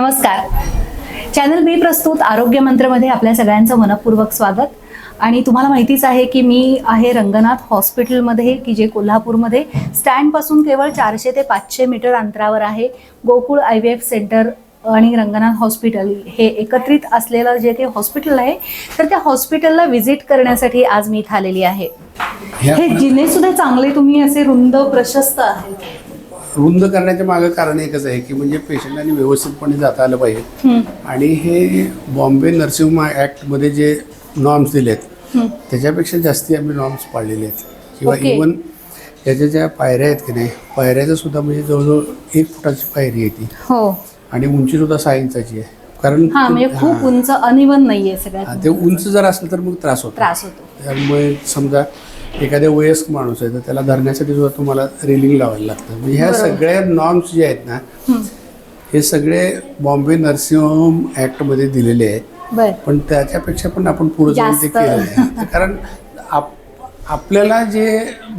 नमस्कार. चॅनल बी प्रस्तुत आरोग्य मंत्रमध्ये आपल्या सगळ्यांचं मनपूर्वक स्वागत. आणि तुम्हाला माहितीच आहे की मी आहे रंगनाथ हॉस्पिटलमध्ये की जे कोल्हापूरमध्ये. स्टँडपासून केवळ चारशे ते पाचशे मीटर अंतरावर आहे. Gokul I V F centre आणि रंगनाथ हॉस्पिटल हे एकत्रित असलेलं जे काही हॉस्पिटल आहे तर त्या हॉस्पिटलला व्हिजिट करण्यासाठी आज मी इथं आलेली आहे. हे जिने सुद्धा चांगले तुम्ही असे रुंद प्रशस्त आहेत. रुंद करण्याच्या मागं कारण एकच आहे की म्हणजे पेशंटांनी व्यवस्थितपणे जाता आलं पाहिजे. आणि हे बॉम्बे नर्सिंग ॲक्टमध्ये जे नॉर्म्स दिले आहेत. त्याच्यापेक्षा जास्ती आम्ही नॉर्म्स पाळलेले आहेत. किंवा. इवन याच्या ज्या पायऱ्या आहेत की नाही पायऱ्याचं सुद्धा म्हणजे जवळजवळ एक फुटाची पायरी आहे ती. हो. आणि उंचीसुद्धा सहा इंचाची आहे. कारण म्हणजे खूप. उंच अनिवन नाहीये सगळ्यात ते उंच जर असलं तर मग त्रास होतो. त्रास होतो. त्यामुळे समजा एखाद्या वयस्क माणूस आहे तर त्याला धरण्यासाठी सुद्धा तुम्हाला रेलिंग लावायला लागतं. म्हणजे ह्या. सगळ्या नॉर्म्स जे आहेत ना हे सगळे बॉम्बे नर्सिंग होम ॲक्टमध्ये दिलेले आहेत. पण त्याच्यापेक्षा पण आपण पुढे जाऊन ते. केलेलं आहे कारण आप आपल्याला जे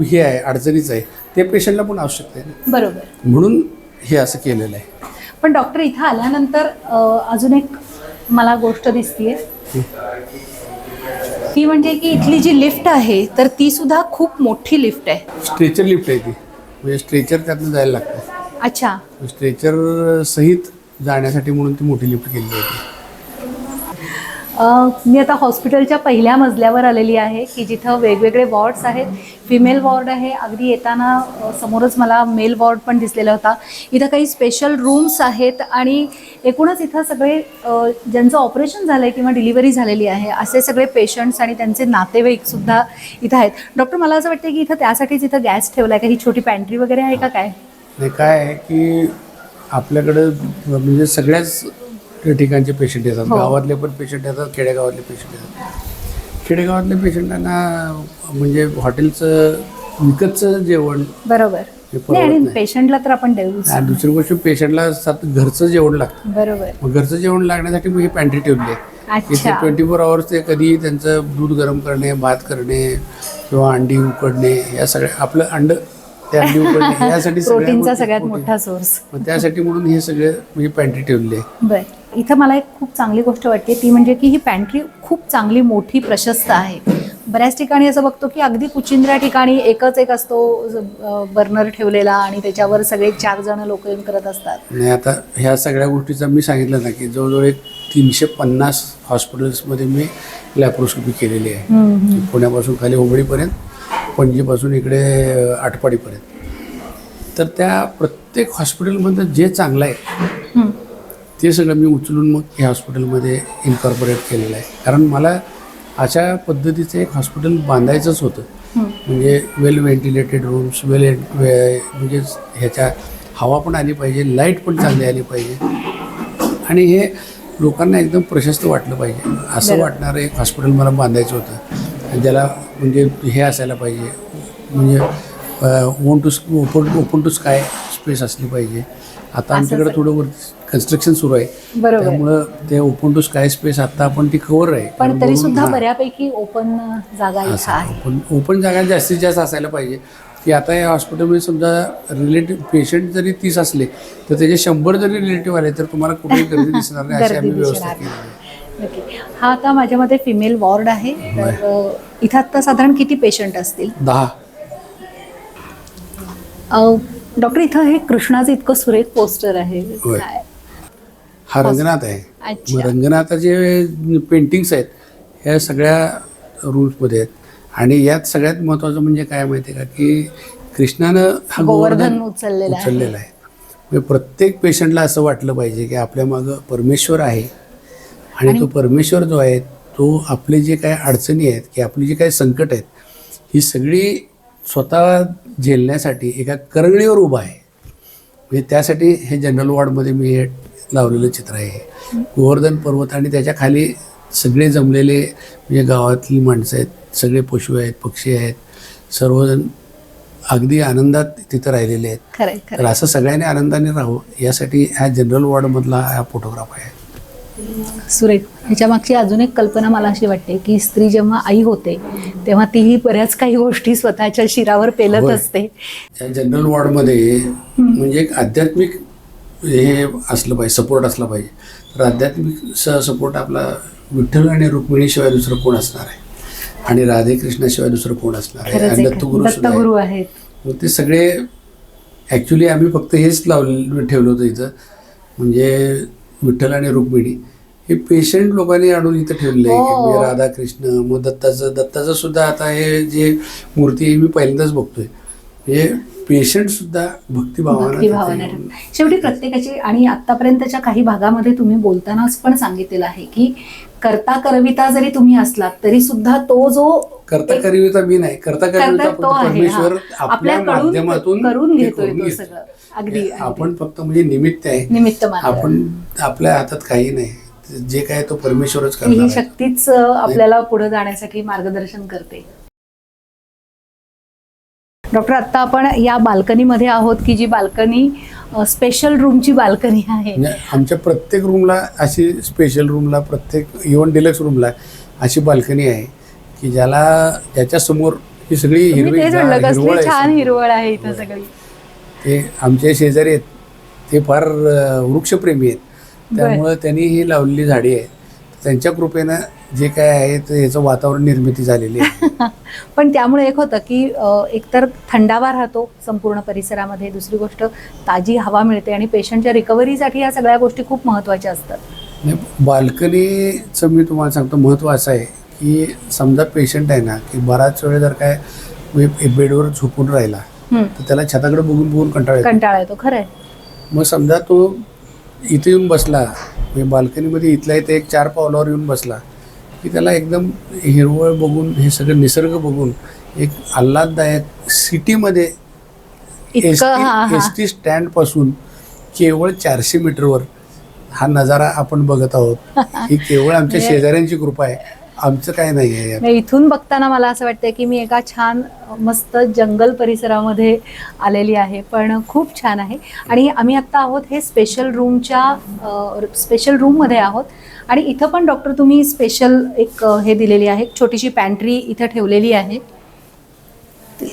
हे आहे अडचणीचं आहे ते पेशंटला पण आवश्यक आहे बरोबर. म्हणून हे असं केलेलं आहे. पण डॉक्टर इथं आल्यानंतर अजून एक मला गोष्ट दिसतीये. ती म्हणजे की इथली जी लिफ्ट आहे तर ती सुद्धा खूप मोठी लिफ्ट आहे. स्ट्रेचर लिफ्ट आहे ती. म्हणजे स्ट्रेचर त्यातनं जायला लागतं. अच्छा. स्ट्रेचर सहित जाण्यासाठी म्हणून ती मोठी लिफ्ट केलेली आहे ती. अ, मी आता हॉस्पिटलच्या पहिल्या मजल्यावर आलेली आहे की जिथं वेगवेगळे वॉर्ड्स आहेत. फिमेल वॉर्ड आहे अगदी येताना समोरच मला मेल वॉर्ड पण दिसलेला होता. इथं काही स्पेशल रूम्स आहेत आणि एकूणच इथं सगळे ज्यांचं ऑपरेशन झालं आहे किंवा डिलिव्हरी झालेली आहे असे सगळे पेशंट्स आणि त्यांचे नातेवाईकसुद्धा इथं आहेत. डॉक्टर मला असं वाटतं की इथं त्यासाठीच इथं गॅस ठेवला आहे का ही छोटी पॅन्ट्री वगैरे आहे का काय? नाही काय आहे की आपल्याकडं म्हणजे सगळ्याच ठिकाणचे पेशंट येतात. हो. गावातले पण पेशंट येतात खेडेगावातले पेशंट येतात. खेडेगावातल्या पेशंटांना म्हणजे हॉटेलचं विकतचं जेवण बरोबर. हे नाही आणि परवडत नाही पेशंटला तर आपण देऊच. आणि दुसरी गोष्ट पेशंटला सात घरचं जेवण लागतं. बरोबर. मग घरचं जेवण लागण्यासाठी मग ही पॅन्ट्री ठेवली. आहे इथे अच्छा ट्वेंटी फोर आवर्स ते कधी त्यांचं दूध गरम करणे भात करणे किंवा अंडी उकडणे या सगळ्या आपलं अंड ते अंडी उकडणे यासाठी सगळ्या प्रोटीनचा गोष्टी- सगळ्यात. मोठा सोर्स मग त्यासाठी म्हणून हे सगळे म्हणजे पॅन्ट्री ठेवली बर. इथं मला एक खूप चांगली गोष्ट वाटते ती म्हणजे की ही पॅन्ट्री खूप चांगली मोठी प्रशस्त आहे बऱ्याच ठिकाणी असं बघतो की अगदी कुचिंद्रा ठिकाणी एकच एक असतो बर्नर ठेवलेला आणि त्याच्यावर सगळे चार जण लोक येऊन करत असतात नाही आता ह्या सगळ्या गोष्टीचा मी सांगितलं ना की जवळजवळ एक तीनशे पन्नास हॉस्पिटल्समध्ये मी लॅप्रोस्कोपी केलेली आहे. पुण्यापासून खाली हुबळीपर्यंत पणजीपासून इकडे आटपाडीपर्यंत तर त्या प्रत्येक हॉस्पिटलमधलं जे चांगलं आहे. ते सगळं मी उचलून मग या हॉस्पिटलमध्ये इन्कॉर्पोरेट केलेलं आहे. कारण मला अशा पद्धतीचं एक हॉस्पिटल बांधायचंच होतं. म्हणजे वेल व्हेंटिलेटेड रूम्स वेल म्हणजे ह्याच्या हवा पण आली पाहिजे लाइट पण चांगली आली पाहिजे. आणि हे लोकांना एकदम प्रशस्त वाटलं पाहिजे. असं. वाटणारं एक हॉस्पिटल मला बांधायचं होतं. ज्याला म्हणजे हे असायला पाहिजे. म्हणजे on to open open to sky space असली पाहिजे. आता आमच्याकडे थोडं वर कन्स्ट्रक्शन सुरू आहे. त्यामुळं ते ओपन टू स्काय स्पेस आता आपण ती कवर आहे. पण तरी सुद्धा हां. बऱ्यापैकी ओपन जागा ओपन ओपन जागा जास्तीत जास्त असायला पाहिजे. की आता या हॉस्पिटलमध्ये समजा रिलेटिव्ह पेशंट जरी तीस असले तर त्याचे शंभर जरी रिलेटिव्ह आले तर तुम्हाला कुठेही गर्दी दिसणार नाही अशी आम्ही व्यवस्था केली आहे. हा आता माझ्यामध्ये फिमेल वॉर्ड आहे. तर अ, इथं आता साधारण किती पेशंट असतील? दहा. डॉक्टर इथं हे कृष्णाचं इतकं सुरेख पोस्टर आहे. काय? हा रंगनाथ आहे. मग रंगनाथाचे पेंटिंग्स आहेत ह्या सगळ्या रूम्समध्ये आहेत. आणि यात सगळ्यात महत्त्वाचं म्हणजे काय माहिती आहे का की कृष्णानं हा गोवर्धन उचललेला आहे. उचललेला आहे. म्हणजे प्रत्येक पेशंटला असं वाटलं पाहिजे की आपल्या मागं परमेश्वर आहे. आणि तो परमेश्वर जो आहे तो आपले जे काही अडचणी आहेत की आपली जी काही संकट आहेत ही सगळी स्वतः झेलण्यासाठी एका करंगळीवर उभा आहे. म्हणजे त्यासाठी हे जनरल वॉर्डमध्ये मी हे लावलेलं चित्र आहे. गोवर्धन पर्वत आणि त्याच्याखाली सगळे जमलेले म्हणजे गावातली माणसं आहेत सगळे पशु आहेत पक्षी आहेत सर्वजण अगदी आनंदात तिथं राहिलेले आहेत. तर असं सगळ्यांनी आनंदाने राहावं यासाठी ह्या जनरल वॉर्डमधला हा फोटोग्राफ आहे. सुरेख ह्याच्या मागची अजून एक कल्पना मला अशी वाटते की स्त्री जेव्हा आई होते तेव्हा तीही बऱ्याच काही गोष्टी स्वतःच्या शिरावर पेलत. असते. जनरल वॉर्डमध्ये म्हणजे एक आध्यात्मिक हे असलं पाहिजे सपोर्ट असला पाहिजे. तर आध्यात्मिक स सपोर्ट आपला विठ्ठल आणि रुक्मिणीशिवाय दुसरं कोण असणार आहे? आणि राधेकृष्णाशिवाय दुसरं कोण असणार आहे? आणि दत्तगुरू आहे. आहेत. मग ते सगळे ॲक्च्युली आम्ही फक्त हेच लावलं ठेवलं होतं इथं. म्हणजे विठ्ठल आणि रुक्मिणी. हे पेशंट लोकांनी आणून इथं ठेवले हो. म्हणजे राधाकृष्ण मग दत्ताचं दत्ताचं सुद्धा आता हे जे मूर्ती आहे मी पहिल्यांदाच बघतोय म्हणजे पेशंट सुद्धा भक्तिभावानं शेवटी प्रत्येकाची आणि आतापर्यंतच्या काही भागामध्ये तुम्ही बोलतानाच पण सांगितलेलं आहे की करता करविता जरी तुम्ही असलात तरी सुद्धा तो जो करता करिता मी नाही करता करिता करता फक्त तो आहे परमेश्वर हा. आपल्या माध्यमातून करून घेतोय. सगळं अगदी. आपण फक्त म्हणजे निमित्त आहे निमित्त आपण आपल्या हातात काही नाही जे काय तो परमेश्वरच ही करणार आहे. शक्तीच आपल्याला पुढे जाण्यासाठी मार्गदर्शन करते. डॉक्टर आता आपण या बाल्कनीमध्ये आहोत की जी बाल्कनी स्पेशल रूमची बाल्कनी आहे? म्हणजे आमच्या प्रत्येक रूमला अशी स्पेशल रूमला प्रत्येक इव्हन डिलक्स रूमला अशी बाल्कनी आहे की ज्याला ज्याच्या समोर ही सगळी तुम्ही हिरवी तेच जा- म्हणलं हिरवळ कसली आहे छान. हिरवळ आहे इथं सगळी. ते आमचे शेजारी आहेत. ते फार अं, वृक्षप्रेमी आहेत. त्यामुळं त्यांनी ही लावलेली झाडी आहेत त्यांच्या कृपेनं जे काय आहे ते याचं वातावरण निर्मिती झालेली आहे. पण त्यामुळे एक होतं की एकतर थंडावा राहतो संपूर्ण परिसरामध्ये. दुसरी गोष्ट ताजी हवा मिळते आणि पेशंटच्या रिकव्हरीसाठी या सगळ्या गोष्टी खूप महत्त्वाच्या असतात. बाल्कनीचं मी तुम्हाला सांगतो महत्त्व असं आहे की समजा पेशंट आहे ना की बराच वेळ जर काय बेडवर झोपून राहिला. तर त्याला छताकडे बघून बघून कंटाळा कंटाळा येतो खरं आहे मग समजा तो इथे येऊन बसला. म्हणजे बाल्कनीमध्ये इथल्या इथे एक चार पावलावर येऊन बसला. की त्याला एकदम हिरवळ बघून हे सगळं निसर्ग बघून एक आल्हाददायक सिटीमध्ये एस हा टी एस टी स्टँडपासून केवळ चारशे मीटरवर हा नजारा आपण बघत आहोत. ही केवळ आमच्या म्हणजे- शेजाऱ्यांची कृपा आहे. आमचं काय नाही आहे. नाही, इथून बघताना मला असं वाटतं की मी एका छान मस्त जंगल परिसरामध्ये आलेली आहे. पण खूप छान आहे. आणि आम्ही आत्ता आहोत हे स्पेशल रूमच्या स्पेशल रूममध्ये आहोत. आणि इथं पण डॉक्टर तुम्ही स्पेशल एक अ, हे दिलेली आहे. एक छोटीशी पॅन्ट्री इथं ठेवलेली आहे.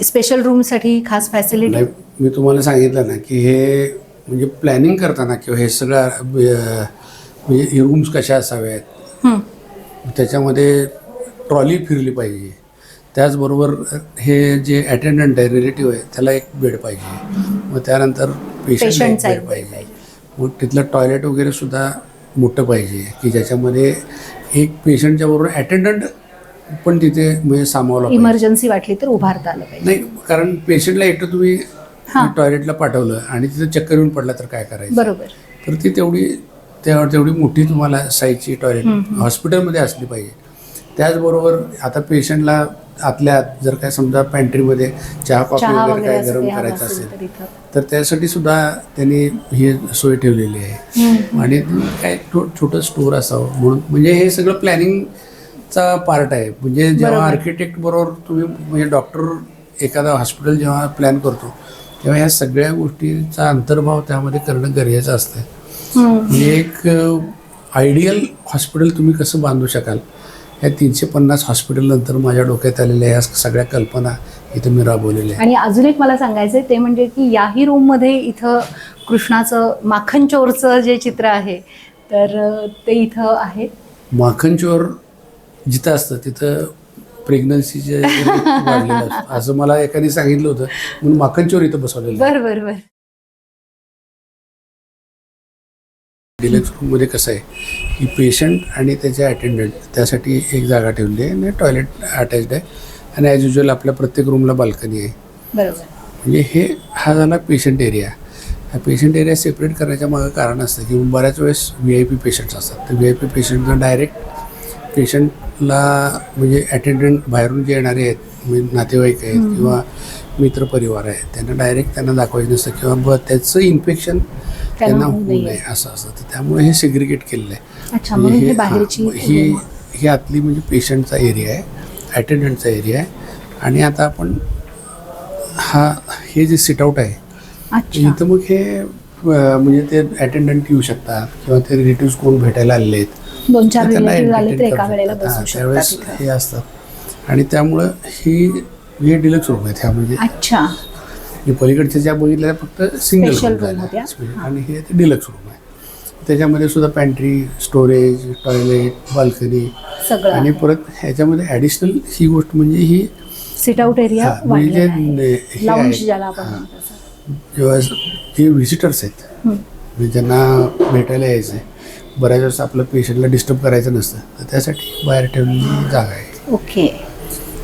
स्पेशल रूमसाठी खास फॅसिलिटी नाही मी तुम्हाला सांगितलं ना की हे म्हणजे प्लॅनिंग करताना किंवा हे सगळं अं, म्हणजे रूम्स कशा असाव्यात? त्याच्यामध्ये ट्रॉली फिरली पाहिजे. त्याचबरोबर हे जे अटेंडंट आहे रिलेटिव्ह आहे त्याला एक बेड पाहिजे. मग त्यानंतर एक बेड पाहिजे. मग तिथलं टॉयलेट वगैरे सुद्धा मोठं पाहिजे की ज्याच्यामध्ये एक पेशंटच्या बरोबर अटेंडंट पण तिथे म्हणजे सामावला इमर्जन्सी वाटली तर उभारता आलं पाहिजे. नाही कारण पेशंटला एकटं तुम्ही. टॉयलेटला पाठवलं आणि तिथं चक्कर येऊन पडला तर काय करायचं? बरोबर. तर ती तेवढी त्या तेवढी मोठी तुम्हाला साईजची टॉयलेट हॉस्पिटलमध्ये असली पाहिजे. त्याचबरोबर आता पेशंटला आतल्या आत जर काय समजा पॅन्ट्रीमध्ये चहा कॉफी वगैरे काय गरम करायचं असेल तर त्यासाठी सुद्धा त्यांनी ही सोय ठेवलेली आहे. आणि काय छोटं स्टोअर असावं म्हणून म्हणजे हे सगळं प्लॅनिंगचा पार्ट आहे. म्हणजे जेव्हा. आर्किटेक्ट बरोबर तुम्ही म्हणजे डॉक्टर एखादा हॉस्पिटल जेव्हा प्लॅन करतो तेव्हा ह्या सगळ्या गोष्टींचा अंतर्भाव त्यामध्ये करणं गरजेचं असतं. एक आयडियल हॉस्पिटल तुम्ही कसं बांधू शकाल? या तीनशे पन्नास हॉस्पिटल नंतर माझ्या डोक्यात आलेल्या ह्या सगळ्या कल्पना इथं मी राबवलेल्या आणि अजून एक मला सांगायचं ते म्हणजे की याही रूममध्ये इथं कृष्णाचं माखन चोरचं जे चित्र आहे तर ते इथं आहे. माखनचोर जिथं असतं तिथं प्रेग्नन्सीचे असं मला एकाने सांगितलं होतं म्हणून माखनचोर इथं बसवलेलं आहे. बर बर बर. डिलक्स रूममध्ये कसं आहे की पेशंट आणि त्याचे अटेंडंट त्यासाठी एक जागा ठेवली आहे आणि टॉयलेट अटॅच्ड आहे. आणि ॲज युजल आपल्या प्रत्येक रूमला बाल्कनी आहे. बरोबर. म्हणजे हे हा झाला पेशंट एरिया हा पेशंट एरिया सेपरेट करण्याच्या मागं कारण असतं की बऱ्याच वेळेस व्ही आय पी पेशंट्स असतात. तर व्ही आय पी पेशंटना डायरेक्ट पेशंटला म्हणजे अटेंडंट बाहेरून जे येणारे आहेत म्हणजे नातेवाईक आहेत किंवा मित्रपरिवार आहे. त्यांना डायरेक्ट त्यांना दाखवायचं नसतं किंवा ब त्याचं इन्फेक्शन त्यांना होऊ नये. असं असतं. तर त्यामुळे हे सेग्रिगेट केलेलं आहे. म्हणजे हे हे- हां, आतली म्हणजे पेशंटचा एरिया आहे अटेंडंटचा एरिया आहे. आणि आता आपण हा हे जे सिटआउट आहे अच्छा. इथं मग हे अं, म्हणजे ते अटेंडंट येऊ शकतात किंवा ते रिलेटिव्ह कोण भेटायला आलेले आहेत. दोन चार तर त्यांना रिलेटिव्ह झाले तर entertain एका करू वेळेला शकतात. हां, बसू त्यावेळेस शकतात. हे असतात आणि त्यामुळं ही हे डिलक्स रूम आहेत ह्या म्हणजे अच्छा. हे पलीकडच्या ज्या बघितल्या फक्त सिंगल Special रूम. आणि हे डिलक्स रूम आहे. त्याच्यामध्ये सुद्धा पॅन्ट्री स्टोरेज टॉयलेट बाल्कनी सगळं. आणि परत ह्याच्यामध्ये ॲडिशनल ही गोष्ट म्हणजे ही सिट आउट एरिया हा, म्हणजे जे ने- हे लाऊंज आहे, ज्याला आपण हा. म्हणतो तसं. जेव्हा जे व्हिजिटर्स आहेत. हं. म्हणजे ज्यांना भेटायला यायचं आहे. बऱ्याच वेळेस आपलं पेशंटला डिस्टर्ब करायचं नसतं. तर त्यासाठी बाहेर ठेवलेली जागा आहे. ओके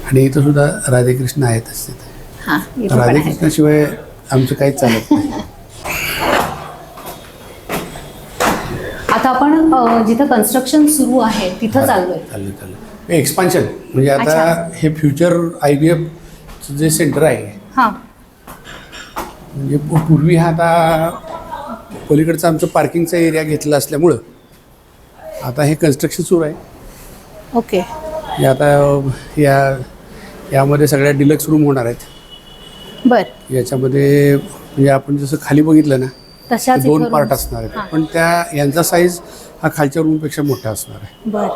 आणि इथं सुद्धा राधेकृष्ण आहेतच तिथे. हां. राधेकृष्णाशिवाय आमचं काहीच चालत नाही. आता आपण जिथं कन्स्ट्रक्शन सुरू आहे तिथं चाललोय. चाललं चाललं. एक्सपान्शन म्हणजे आता. हे फ्युचर आय बी एफचं जे सेंटर आहे हां. म्हणजे पूर्वी हा आता पलीकडचा आमचं पार्किंगचा एरिया घेतला असल्यामुळं आता हे कन्स्ट्रक्शन सुरू आहे. ओके. आता या यामध्ये सगळ्या डिलक्स रूम होणार आहेत. बर. याच्यामध्ये म्हणजे आपण जसं खाली बघितलं ना तशाच दोन पार्ट. असणार आहेत. पण त्या यांचा साईज हा खालच्या रूमपेक्षा मोठा असणार आहे. बर.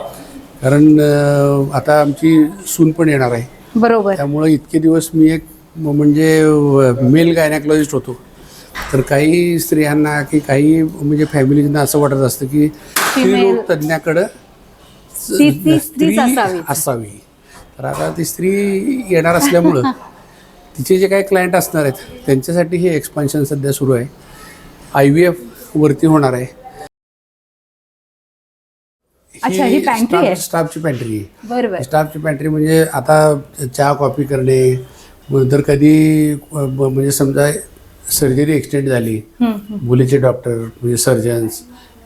कारण अं, आता आमची सून पण येणार आहे. बरोबर. त्यामुळं इतके दिवस मी एक म- म्हणजे मेल गायनॅकॉलॉजिस्ट होतो. तर काही स्त्रियांना की काही म्हणजे फॅमिलीजना असं वाटत असतं की स्त्रीरोग तज्ज्ञाकडं ती- ती स्त्रीच असावी. असावी. तर आता ती स्त्री येणार असल्यामुळं तिचे जे काही क्लायंट असणार आहेत त्यांच्यासाठी हे एक्सपान्शन सध्या सुरू आहे. आय व्ही एफ वरती होणार आहे. अच्छा, ही pantry आहे? स्टाफची पॅन्ट्री आहे. बरोबर. स्टाफची पॅन्ट्री म्हणजे आता चहा कॉफी करणे नंतर कधी अ, ब- म्हणजे समजा सर्जरी एक्सटेंड झाली. मुलीचे डॉक्टर म्हणजे सर्जन्स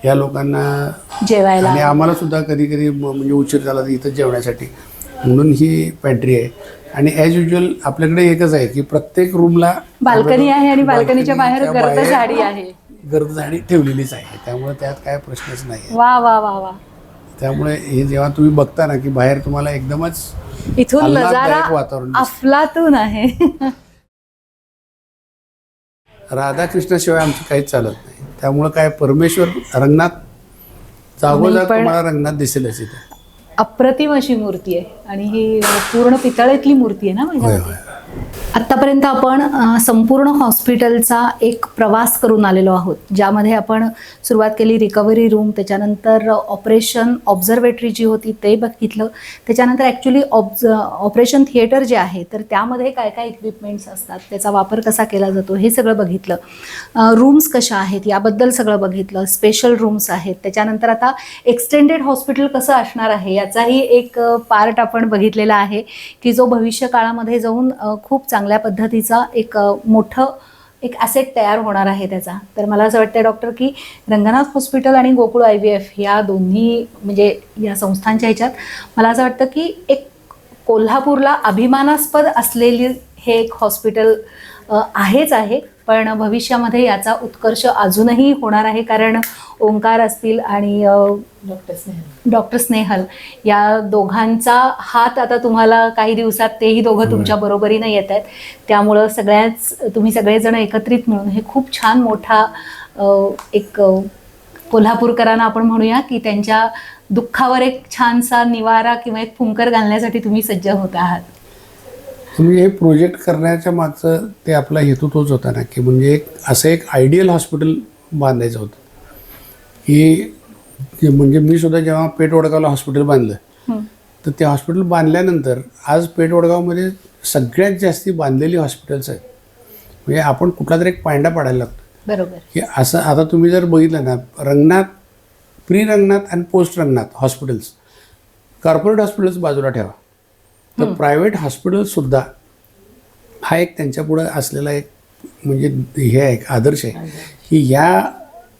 या लोकांना जेवायला. आणि आम्हाला सुद्धा कधी कधी म्हणजे उशीर झाला तर इथं जेवण्यासाठी. म्हणून ही पॅन्ट्री आहे. आणि ॲज युजल आपल्याकडे एकच आहे की प्रत्येक रूमला बाल्कनी आहे आणि बाल्कनीच्या बाहेर गर्द झाडी आहे. गर्द झाडी ठेवलेलीच आहे. त्यामुळे त्यात काय प्रश्नच नाही वा वा वा वा. त्यामुळे हे जेव्हा तुम्ही बघता ना की बाहेर तुम्हाला एकदमच इथून नजारा वातावरण. अफलातून आहे. राधाकृष्णाशिवाय आमची काहीच चालत नाही. त्यामुळं काय परमेश्वर रंगनाथ जागोजाग तुम्हाला रंगनाथ दिसेलच इथे. अप्रतिम अशी मूर्ती आहे. आणि ही पूर्ण पितळेतली मूर्ती आहे ना होय आत्तापर्यंत आपण संपूर्ण हॉस्पिटलचा एक प्रवास करून आलेलो आहोत ज्यामध्ये आपण सुरुवात केली रिकव्हरी रूम त्याच्यानंतर ऑपरेशन ऑब्झर्वेटरी जी होती ते बघितलं त्याच्यानंतर ॲक्च्युली ऑब्ज ऑपरेशन थिएटर जे आहे तर त्यामध्ये काय काय इक्विपमेंट्स असतात त्याचा वापर कसा केला जातो हे सगळं बघितलं. रूम्स कशा आहेत याबद्दल सगळं बघितलं स्पेशल रूम्स आहेत त्याच्यानंतर आता एक्सटेंडेड हॉस्पिटल कसं असणार आहे याचाही एक पार्ट आपण बघितलेला आहे की जो भविष्य काळामध्ये जाऊन खूप चांगल्या पद्धतीचा एक मोठं एक ॲसेट तयार होणार आहे त्याचा. तर मला असं वाटतं डॉक्टर की रंगनाथ हॉस्पिटल आणि गोकुळ आय व्ही एफ या दोन्ही म्हणजे या संस्थांच्या ह्याच्यात मला असं वाटतं की एक कोल्हापूरला अभिमानास्पद असलेली हे एक हॉस्पिटल आहेच आहे. पण भविष्यामध्ये याचा उत्कर्ष अजूनही होणार आहे कारण ओंकार असतील आणि अ, डॉक्टर स्नेहल. या दोघांचा हात आता तुम्हाला काही दिवसात तेही दोघं तुमच्या बरोबरीनं येत आहेत. त्यामुळं सगळ्याच तुम्ही सगळेजण एकत्रित मिळून हे खूप छान मोठा एक कोल्हापूरकरांना आपण म्हणूया की त्यांच्या दुःखावर एक छानसा निवारा किंवा एक फुंकर घालण्यासाठी तुम्ही सज्ज होत आहात. म्हणजे हे प्रोजेक्ट करण्याच्या मागचं ते आपला हेतू तोच होता ना की म्हणजे एक असं एक आयडियल हॉस्पिटल बांधायचं होतं. की म्हणजे मी सुद्धा जेव्हा पेठ वडगावला हॉस्पिटल बांधलं हं. तर ते हॉस्पिटल बांधल्यानंतर आज पेठ वडगावमध्ये सगळ्यात जास्ती बांधलेली हॉस्पिटल्स आहेत. म्हणजे आपण कुठला तरी एक पांडा पाडायला लागतो. बरोबर. की असं आता तुम्ही जर बघितलं ना रंगनाथ प्री रंगनाथ आणि post Ranganath hospitals corporate hospitals बाजूला ठेवा. तर प्रायव्हेट हॉस्पिटलसुद्धा हा एक त्यांच्यापुढं असलेला एक म्हणजे हे आहे एक आदर्श आहे. की या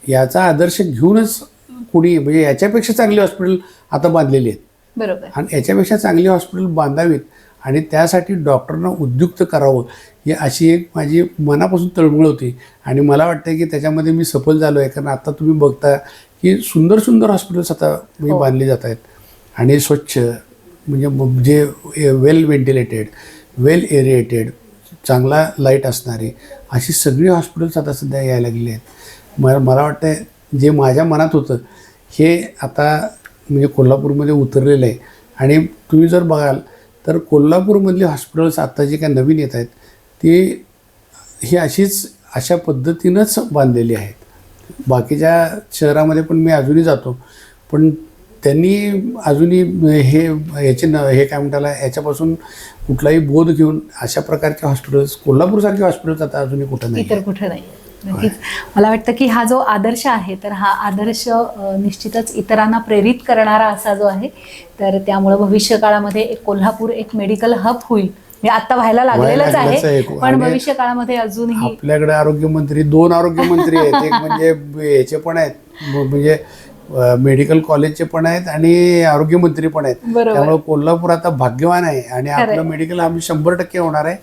याचा आदर्श घेऊनच कुणी म्हणजे याच्यापेक्षा चांगली हॉस्पिटल आता बांधलेली आहेत. बरोबर. आणि याच्यापेक्षा चांगली हॉस्पिटल बांधावीत आणि त्यासाठी डॉक्टरना उद्युक्त करावं ही अशी एक माझी मनापासून तळमळ होती. आणि मला वाटतं की त्याच्यामध्ये मी सफल झालो आहे कारण आता तुम्ही बघता की सुंदर सुंदर हॉस्पिटल्स आता म्हणजे हो. बांधली जात आहेत. आणि स्वच्छ म्हणजे जे वेल व्हेंटिलेटेड वेल एरिएटेड चांगला लाइट असणारी अशी सगळी हॉस्पिटल्स आता सध्या यायला लागली आहेत. मला मला वाटतं जे माझ्या मनात होतं हे आता म्हणजे कोल्हापूरमध्ये उतरलेलं आहे. आणि तुम्ही जर बघाल तर कोल्हापूरमधली हॉस्पिटल्स आत्ता जे काही नवीन येत आहेत ती ही अशीच अशा पद्धतीनंच बांधलेली आहेत. बाकीच्या शहरामध्ये पण मी अजूनही जातो पण त्यांनी अजूनही हे याचे न हे काय म्हणताला याच्यापासून कुठलाही बोध घेऊन अशा प्रकारचे हॉस्पिटल्स कोल्हापूरसारखे हॉस्पिटल्स आता अजूनही कुठं नाही इतर कुठं नाही. नक्कीच. मला वाटतं की हा जो आदर्श आहे तर हा आदर्श निश्चितच इतरांना प्रेरित करणारा असा जो आहे तर त्यामुळे भविष्य काळामध्ये एक कोल्हापूर एक मेडिकल हब होईल. म्हणजे आता व्हायला लागलेलंच आहे. पण भविष्य काळामध्ये अजूनही आपल्याकडे आरोग्यमंत्री दोन आरोग्यमंत्री आहेत. एक म्हणजे याचे पण आहेत. म्हणजे मेडिकल कॉलेजचे पण आहेत आणि आरोग्यमंत्री पण आहेत. त्यामुळे कोल्हापूर आता भाग्यवान आहे आणि. आपलं मेडिकल आम्ही शंभर टक्के होणार आहे.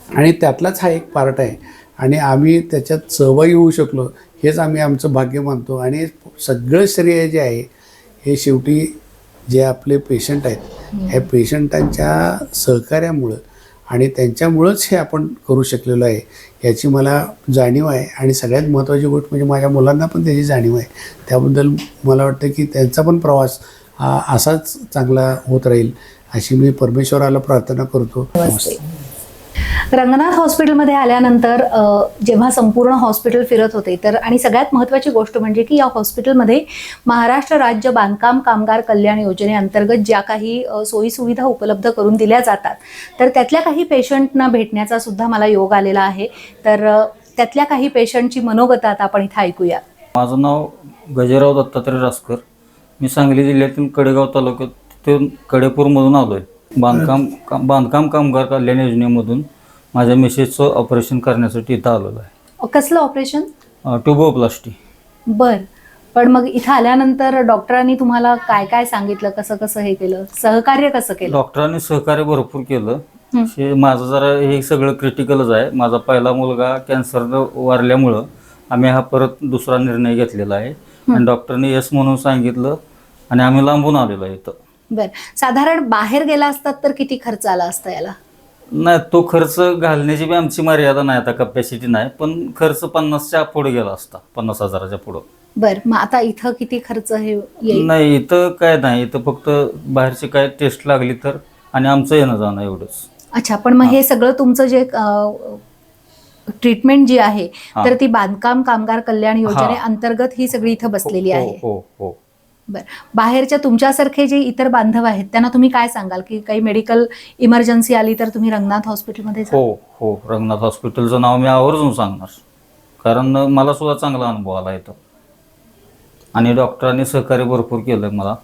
आणि त्यातलाच हा एक पार्ट आहे. आणि आम्ही त्याच्यात सहभागी होऊ शकलो हेच आम्ही आमचं भाग्य मानतो. आणि सगळं श्रेय जे आहे हे शेवटी जे आपले पेशंट आहेत ह्या पेशंटांच्या सहकार्यामुळं आणि त्यांच्यामुळंच हे आपण करू शकलेलो आहे याची मला जाणीव आहे. आणि सगळ्यात महत्त्वाची गोष्ट म्हणजे माझ्या मुलांना पण त्याची जाणीव आहे. त्याबद्दल मला वाटतं की त्यांचा पण प्रवास हा असाच चांगला होत राहील अशी मी परमेश्वराला प्रार्थना करतो. नमस्ते रंगनाथ हॉस्पिटलमध्ये आल्यानंतर जेव्हा संपूर्ण हॉस्पिटल फिरत होते तर आणि सगळ्यात महत्त्वाची गोष्ट म्हणजे की या हॉस्पिटलमध्ये महाराष्ट्र राज्य बांधकाम कामगार कल्याण योजनेअंतर्गत ज्या काही सोयीसुविधा उपलब्ध करून दिल्या जातात तर त्यातल्या काही पेशंटना भेटण्याचा सुद्धा मला योग आलेला आहे. तर त्यातल्या काही पेशंटची मनोगत आता आपण इथं ऐकूया. माझं नाव गजराव दत्तात्रय रासकर. मी सांगली जिल्ह्यातील कडेगाव तालुक्यात तिथून कडेपूरमधून आलो आहे बांधकाम काम बांधकाम कामगार कल्याण योजनेमधून माझ्या मिसेसचं ऑपरेशन करण्यासाठी इथं आलेलो आहे. कसलं ऑपरेशन? अं, ट्युबोप्लास्टी. बर. पण मग इथं आल्यानंतर डॉक्टरांनी तुम्हाला काय काय सांगितलं? कसं कसं हे केलं? सहकार्य कसं केलं? डॉक्टरांनी सहकार्य भरपूर केलं. हं. हे माझं जरा हे सगळं क्रिटिकलच आहे. माझा पहिला मुलगा कॅन्सरनं वारल्यामुळं आम्ही हा परत दुसरा निर्णय घेतलेला आहे. आणि डॉक्टरने यस म्हणून सांगितलं आणि आम्ही लांबून आलेलो आहे इथं. बर. साधारण बाहेर गेला असतात तर किती खर्च आला असता याला? नाही तो खर्च घालण्याची बी आमची मर्यादा नाही आता कपॅसिटी नाही पण खर्च पन्नासच्या पुढे गेला असता पन्नास हजाराच्या पुढं. बर मग आता इथं किती खर्च हे येईल? नाही इथं काय नाही इथं फक्त बाहेरची काय टेस्ट लागली तर आणि आमचं येणं जाणं एवढंच. अच्छा पण मग हे. सगळं तुमचं जे ट्रीटमेंट जी आहे हा. तर ती बांधकाम कामगार कल्याण योजने हा. अंतर्गत ही सगळी इथं बसलेली हो आहे. हो हो. बर. बाहेरच्या तुमच्यासारखे जे इतर बांधव आहेत त्यांना तुम्ही काय सांगाल? की काही मेडिकल इमर्जन्सी आली तर तुम्ही रंगनाथ हॉस्पिटलमध्ये जा? हो हो. रंगनाथ हॉस्पिटलचं नाव मी आवर्जून सांगणार. कारण मला सुद्धा चांगला अनुभव आला इथं. आणि डॉक्टरांनी सहकार्य भरपूर केलं मला.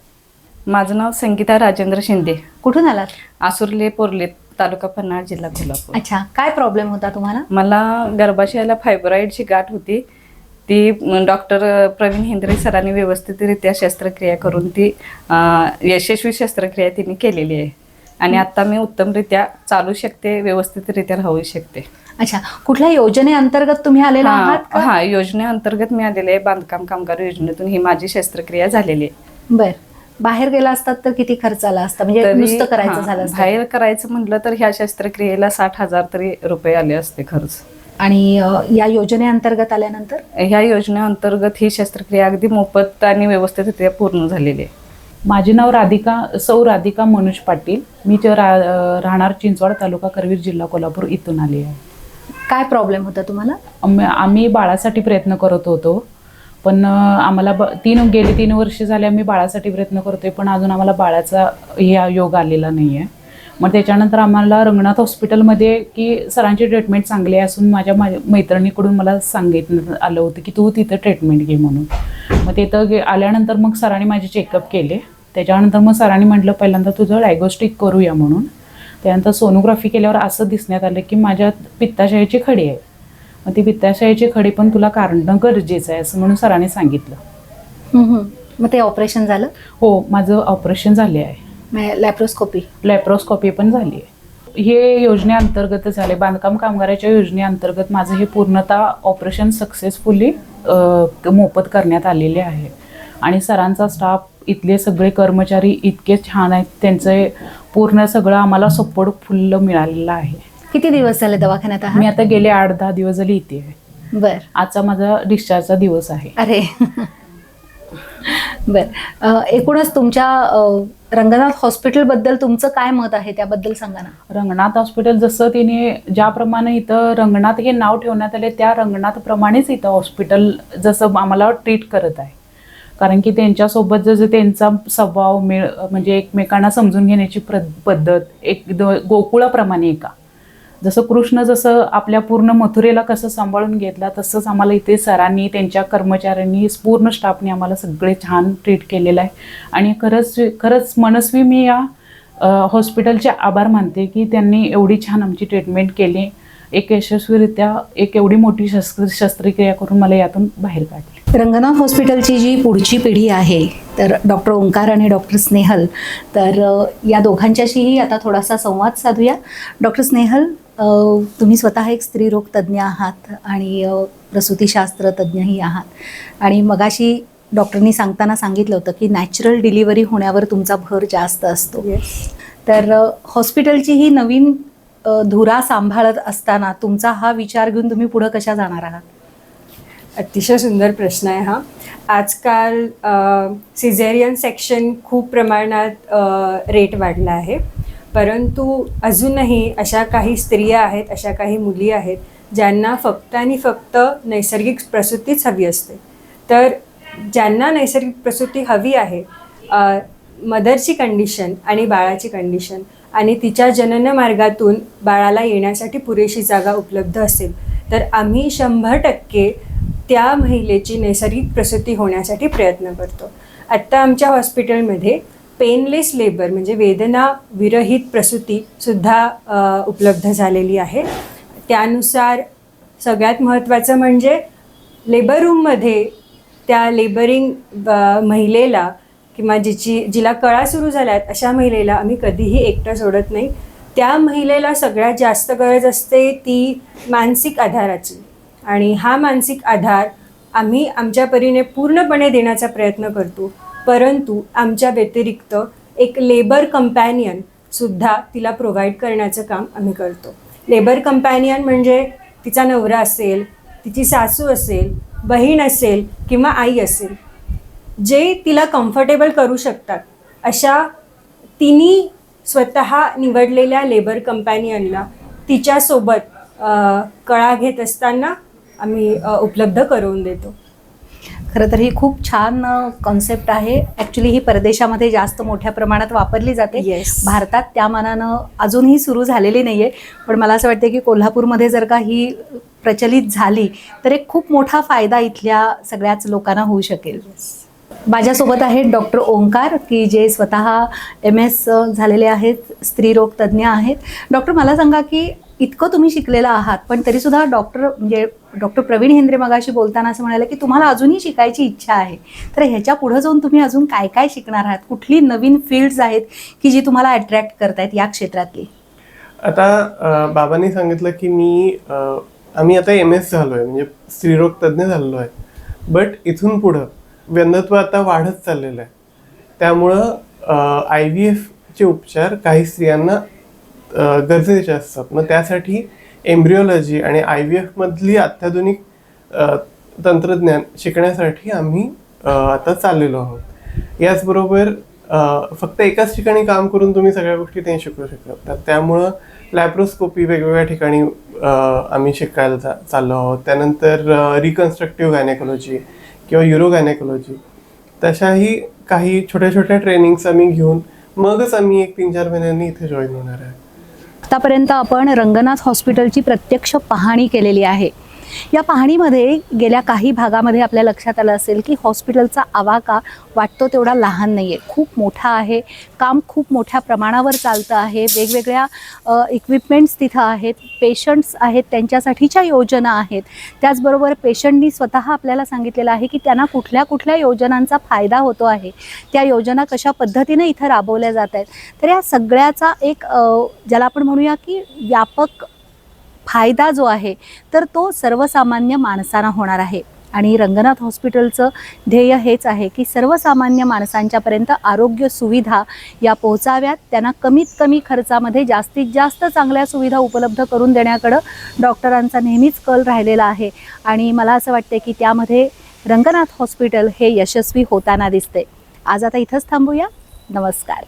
माझं नाव संगीता राजेंद्र शिंदे. कुठून आलात? आसुर्ले पोर्ले तालुका पन्हाळ जिल्हा कोल्हापूर. अच्छा. काय प्रॉब्लेम होता तुम्हाला? मला गर्भाशयाला फायब्रॉईडची गाठ होती. ती डॉक्टर प्रवीण हिंद्रे सरांनी व्यवस्थितरित्या शस्त्रक्रिया करून ती यशस्वी शस्त्रक्रिया तिने केलेली आहे. आणि आता मी उत्तमरित्या चालू शकते व्यवस्थितरित्या राहू शकते. अच्छा कुठल्या योजनेअंतर्गत तुम्ही आलेला आहात हा योजनेअंतर्गत मी आलेले आहे बांधकाम कामगार योजनेतून. ही माझी शस्त्रक्रिया झालेली आहे. बर. बाहेर गेला असतात तर किती खर्च आला असता? म्हणजे नुसतं करायचं झालं बाहेर करायचं म्हटलं तर ह्या शस्त्रक्रियेला साठ हजार तरी रुपये आले असते खर्च. आणि या योजनेअंतर्गत आल्यानंतर? ह्या योजनेअंतर्गत ही शस्त्रक्रिया अगदी मोफत आणि व्यवस्थितरित्या पूर्ण झालेली आहे. माझे नाव राधिका सौ राधिका मनोज पाटील. मी च रा राहणार चिंचवड तालुका करवीर जिल्हा कोल्हापूर इथून आली आहे. काय प्रॉब्लेम होता तुम्हाला? आम्ही- बाळासाठी प्रयत्न करत होतो पण अं, आम्हाला ब तीन गेली तीन वर्ष झाले आम्ही बाळासाठी प्रयत्न करतोय पण अजून आम्हाला बाळाचा हे योग आलेला नाही आहे मग त्याच्यानंतर आम्हाला रंगनाथ हॉस्पिटलमध्ये की सरांची ट्रीटमेंट चांगली आहे असून माझ्या मा- मैत्रिणीकडून मला सांगितलं आलं होतं की तू तिथं ट्रीटमेंट घे म्हणून. मग तिथं गे आल्यानंतर मग सरांनी माझे चेकअप केले. त्याच्यानंतर मग सरांनी म्हटलं पहिल्यांदा तुझं डायग्नोस्टिक करूया म्हणून. त्यानंतर सोनोग्राफी केल्यावर असं दिसण्यात आलं की माझ्या पित्ताशयाची खडी आहे. मग ती पित्ताशयाची खडी पण तुला काढणं गरजेचं आहे असं म्हणून सरांनी सांगितलं. मग ते ऑपरेशन झालं? हो माझं ऑपरेशन झाले आहे. लॅप्रोस्कोपी लॅप्रोस्कॉपी पण झाली आहे. हे योजनेअंतर्गत झाले. बांधकाम कामगाराच्या योजनेअंतर्गत माझं हे पूर्णतः ऑपरेशन सक्सेसफुली मोफत करण्यात आलेले आहे. आणि सरांचा स्टाफ इथले सगळे कर्मचारी इतके छान आहेत. त्यांचे पूर्ण सगळं आम्हाला सपोर्ट फुल्ल मिळालेलं आहे. किती दिवस झाले दवाखान्यात मी आता गेले आठ दहा दिवस झाले इथे आहे. बर. आजचा माझा डिस्चार्जचा दिवस आहे. अरे. बर. एकूणच तुमच्या रंगनाथ हॉस्पिटलबद्दल तुमचं काय मत आहे त्याबद्दल सांगा ना. रंगनाथ हॉस्पिटल जसं तिने ज्याप्रमाणे इथं रंगनाथ हे नाव ठेवण्यात आले त्या रंगनाथप्रमाणेच इथं हॉस्पिटल जसं आम्हाला ट्रीट करत आहे. कारण की त्यांच्यासोबत जसं त्यांचा स्वभाव मेळ म्हणजे एकमेकांना समजून घेण्याची प्र पद्धत एक द- गोकुळाप्रमाणे एका. जसं कृष्ण जसं आपल्या पूर्ण मथुरेला कसं सांभाळून घेतला तसंच आम्हाला इथे सरांनी त्यांच्या कर्मचाऱ्यांनी पूर्ण स्टाफने आम्हाला सगळे छान ट्रीट केलेलं आहे. आणि खरंच खरंच मनस्वी मी या हॉस्पिटलचे आभार मानते की त्यांनी एवढी छान आमची ट्रीटमेंट केली. एक यशस्वीरित्या एक एवढी मोठी शस्त्र शस्त्रक्रिया करून मला यातून बाहेर काढली. रंगनाथ हॉस्पिटलची जी पुढची पिढी आहे तर डॉक्टर ओंकार आणि डॉक्टर स्नेहल तर या दोघांच्याशीही आता थोडासा संवाद साधूया. डॉक्टर स्नेहल तुम्ही स्वतः एक स्त्रीरोग तज्ज्ञ आहात आणि प्रसूतीशास्त्र तज्ज्ञही आहात. आणि मगाशी डॉक्टरनी सांगताना सांगितलं होतं की नॅचरल डिलिव्हरी होण्यावर तुमचा भर जास्त असतो. तर हॉस्पिटलची ही नवीन धुरा सांभाळत असताना तुमचा हा विचार घेऊन तुम्ही पुढं कशा जाणार आहात? अतिशय सुंदर प्रश्न आहे हा. आजकाल सिझेरियन सेक्शन खूप प्रमाणात रेट वाढला आहे. परंतु अजूनही अशा काही स्त्रिया आहेत अशा काही मुली आहेत ज्यांना फक्त आणि फक्त नैसर्गिक प्रसूतीच हवी असते. तर ज्यांना नैसर्गिक प्रसूती हवी आहे मदरची कंडिशन आणि बाळाची कंडिशन आणि तिच्या जनन मार्गातून बाळाला येण्यासाठी पुरेशी जागा उपलब्ध असेल तर आम्ही शंभर टक्के त्या महिलेची नैसर्गिक प्रसूती होण्यासाठी प्रयत्न करतो. आत्ता आमच्या हॉस्पिटलमध्ये पेनलेस लेबर म्हणजे वेदना विरहित प्रसूतीसुद्धा उपलब्ध झालेली आहे. त्यानुसार सगळ्यात महत्त्वाचं म्हणजे लेबर रूममध्ये त्या लेबरिंग महिलेला किंवा जिची जिला कळा सुरू झाल्यात अशा महिलेला आम्ही कधीही एकटं सोडत नाही. त्या महिलेला सगळ्यात जास्त गरज असते ती मानसिक आधाराची. आणि हा मानसिक आधार आम्ही आमच्या परीने पूर्णपणे देण्याचा प्रयत्न करतो. परंतु आमच्या व्यतिरिक्त एक लेबर कंपॅनियन सुद्धा तिला प्रोव्हाइड करण्याचं काम आम्ही करतो. लेबर कंपॅनियन म्हणजे तिचा नवरा असेल तिची सासू असेल बहीण असेल किंवा आई असेल जे तिला कम्फर्टेबल करू शकतात अशा तिन्ही स्वतः निवडलेल्या लेबर कंपॅनियनला तिच्यासोबत कळा घेत असताना आम्ही उपलब्ध करून देतो. खरं तर ही खूप छान कॉन्सेप्ट आहे. ॲक्च्युली ही परदेशामध्ये जास्त मोठ्या प्रमाणात वापरली जाते. Yes. भारतात त्या मानानं अजूनही सुरू झालेली नाही आहे पण मला असं वाटतं की कोल्हापूरमध्ये जर का ही प्रचलित झाली तर एक खूप मोठा फायदा इथल्या सगळ्याच लोकांना होऊ शकेल. माझ्यासोबत आहेत डॉक्टर ओंकार की जे स्वतः एम एस झालेले आहेत स्त्रीरोग तज्ज्ञ आहेत. डॉक्टर मला सांगा की इतकं तुम्ही शिकलेला आहात पण तरीसुद्धा डॉक्टर म्हणजे डॉक्टर प्रवीण हेंद्रे मगाशी बोलताना असं म्हणाले की तुम्हाला अजूनही शिकायची इच्छा आहे. तर ह्याच्या पुढं जाऊन तुम्ही अजून काय काय शिकणार आहात? कुठली नवीन फील्ड्स आहेत की जी तुम्हाला अट्रॅक्ट करतायत या क्षेत्रातली? आता बाबांनी सांगितलं की मी आम्ही आता एम एस झालो आहे म्हणजे स्त्रीरोग तज्ज्ञ झालेलो आहे. बट इथून पुढं व्यंधत्व आता वाढत चाललेलं आहे. त्यामुळं आय व्ही एफचे उपचार काही स्त्रियांना गरजेचे असतात. मग त्यासाठी एम्ब्रिओलॉजी आणि आय व्ही एफमधली अत्याधुनिक तंत्रज्ञान शिकण्यासाठी आम्ही आता चाललेलो आहोत. याचबरोबर फक्त एकाच ठिकाणी काम करून तुम्ही सगळ्या गोष्टी ते शिकू शकता. तर त्यामुळं लॅप्रोस्कोपी वेगवेगळ्या ठिकाणी आम्ही शिकायला चा चाललो आहोत. त्यानंतर रिकन्स्ट्रक्टिव्ह गायनेकोलॉजी किंवा युरो गायनेकोलॉजी. तशाही काही छोट्या छोट्या ट्रेनिंग्स आम्ही घेऊन मगच आम्ही एक तीन चार महिन्यांनी इथे जॉईन होणार आहे आतापर्यंत आपण रंगनाथ हॉस्पिटलची प्रत्यक्ष पाहणी केलेली आहे. या पाहणीमध्ये गेल्या काही भागामध्ये आपल्या लक्षात आलं असेल की हॉस्पिटलचा आवाका वाटतो तेवढा लहान नाही आहे खूप मोठा आहे. काम खूप मोठ्या प्रमाणावर चालतं आहे. वेगवेगळ्या इक्विपमेंट्स तिथं आहेत. पेशंट्स आहेत. त्यांच्यासाठीच्या योजना आहेत. त्याचबरोबर पेशंटनी स्वतः आपल्याला सांगितलेलं आहे की त्यांना कुठल्या कुठल्या योजनांचा फायदा होतो आहे. त्या योजना कशा पद्धतीने इथं राबवल्या जात आहेत. तर या सगळ्याचा एक ज्याला आपण म्हणूया की व्यापक फायदा जो आहे तर तो सर्वसामान्य माणसांना होणार आहे. आणि रंगनाथ हॉस्पिटलचं ध्येय हेच आहे की सर्वसामान्य माणसांच्यापर्यंत आरोग्य सुविधा या पोहोचाव्यात. त्यांना कमीत कमी खर्चामध्ये जास्तीत जास्त चांगल्या सुविधा उपलब्ध करून देण्याकडं डॉक्टरांचा नेहमीच कल राहिलेला आहे. आणि मला असं वाटते की त्यामध्ये रंगनाथ हॉस्पिटल हे यशस्वी होताना दिसते आज आता इथंच थांबूया. नमस्कार.